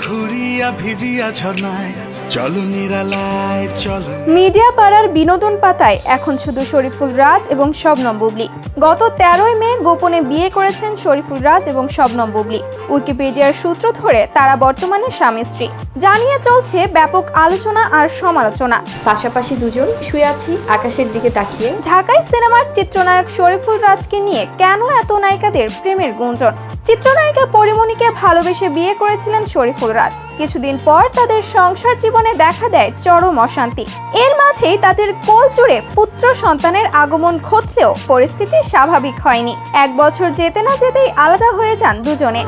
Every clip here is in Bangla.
ঘুরিয়া ভিজিয়া ঝর্ণায় চলো নিরালায় চলো মিডিয়া পাড়ার বিনোদন পাতায় এখন শুধু শরীফুল রাজ এবং শবনম বুবলি। গত তেরোই মে গোপনে বিয়ে করেছেন শরীফুল রাজ এবং শবনম বুবলি। উইকিপিডিয়ার সূত্র ধরে তারা বর্তমানে স্বামী স্ত্রী। জানিয়ে চলছে ব্যাপক আলোচনা আর সমালোচনা। পাশাপাশি দুজন শুয়ে আছি আকাশের দিকে তাকিয়ে। ঢাকায় সিনেমার চিত্রনায়ক শরীফুল রাজকে নিয়ে কেন এত নায়িকাদের প্রেমের গুঞ্জন? চিত্রনায়িকা পরিমণিকে ভালোবেসে বিয়ে করেছিলেন শরীফুল রাজ। কিছুদিন পর তাদের সংসার জীবনে দেখা দেয় চরম অশান্তি। এর মাঝেই তাদের কোল জুড়ে পুত্র সন্তানের আগমন ঘটলেও পরিস্থিতি স্বাভাবিক হয়নি। এক বছর যেতে না যেতেই আলাদা হয়ে যান দুজনে।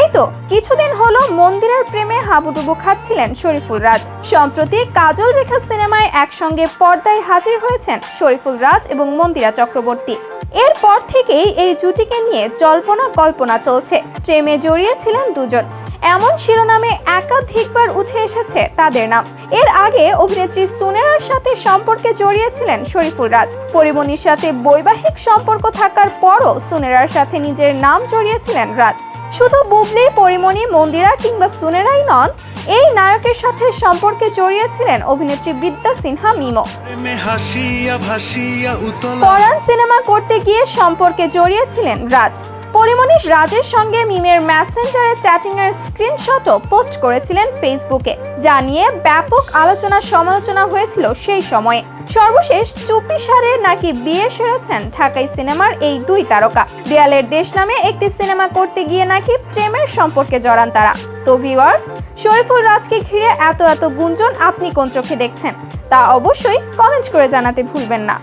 এই তো কিছুদিন হলো মন্দিরের প্রেমে হাবুডুবু খাচ্ছিলেন শরীফুল রাজ। সম্প্রতি কাজল রেখা সিনেমায় একসঙ্গে পর্দায় হাজির হয়েছেন শরীফুল রাজ এবং মন্দিরা চক্রবর্তী। এরপর থেকেই এই জুটিকে নিয়ে জল্পনা কল্পনা চলছে। প্রেমে জড়িয়েছিলেন দুজন। এমন শিরোনামে একাধিকবার উঠে এসেছে তাদের নাম। এর আগে অভিনেত্রী সুনেরার সাথে সম্পর্কে জড়িয়েছিলেন শরীফুল রাজ। পরিমণির সাথে বৈবাহিক সম্পর্ক থাকার পরও সুনেরার সাথে নিজের নাম জড়িয়েছিলেন রাজ। শুধু বুবলি পরিমণি মন্দিরা কিংবা সুনেরাই নন এই নায়কের সাথে সম্পর্কে জড়িয়েছিলেন অভিনেত্রী বিদ্যা সিনহা মিমো। পরাণ সিনেমা করতে গিয়ে সম্পর্কে জড়িয়েছিলেন রাজ। পরিমণি রাজের সঙ্গে মিমের মেসেঞ্জারে চ্যাটিং এর স্ক্রিনশটও পোস্ট করেছিলেন ফেসবুকে, যা নিয়ে ব্যাপক আলোচনা সমালোচনা হয়েছিল সেই সময়ে। সর্বশেষ চুপি সারে নাকি বিয়ে সেরেছেন ঢাকাই সিনেমার এই দুই তারকা। দেয়ালের দেশ নামে একটি সিনেমা করতে গিয়ে নাকি প্রেমের সম্পর্কে জড়ান তারা। তো ভিউয়ার্স, শরীফুল রাজকে ঘিরে এত এত গুঞ্জন আপনি কোন চোখে দেখছেন? তা অবশ্যই কমেন্ট করে জানাতে ভুলবেন না।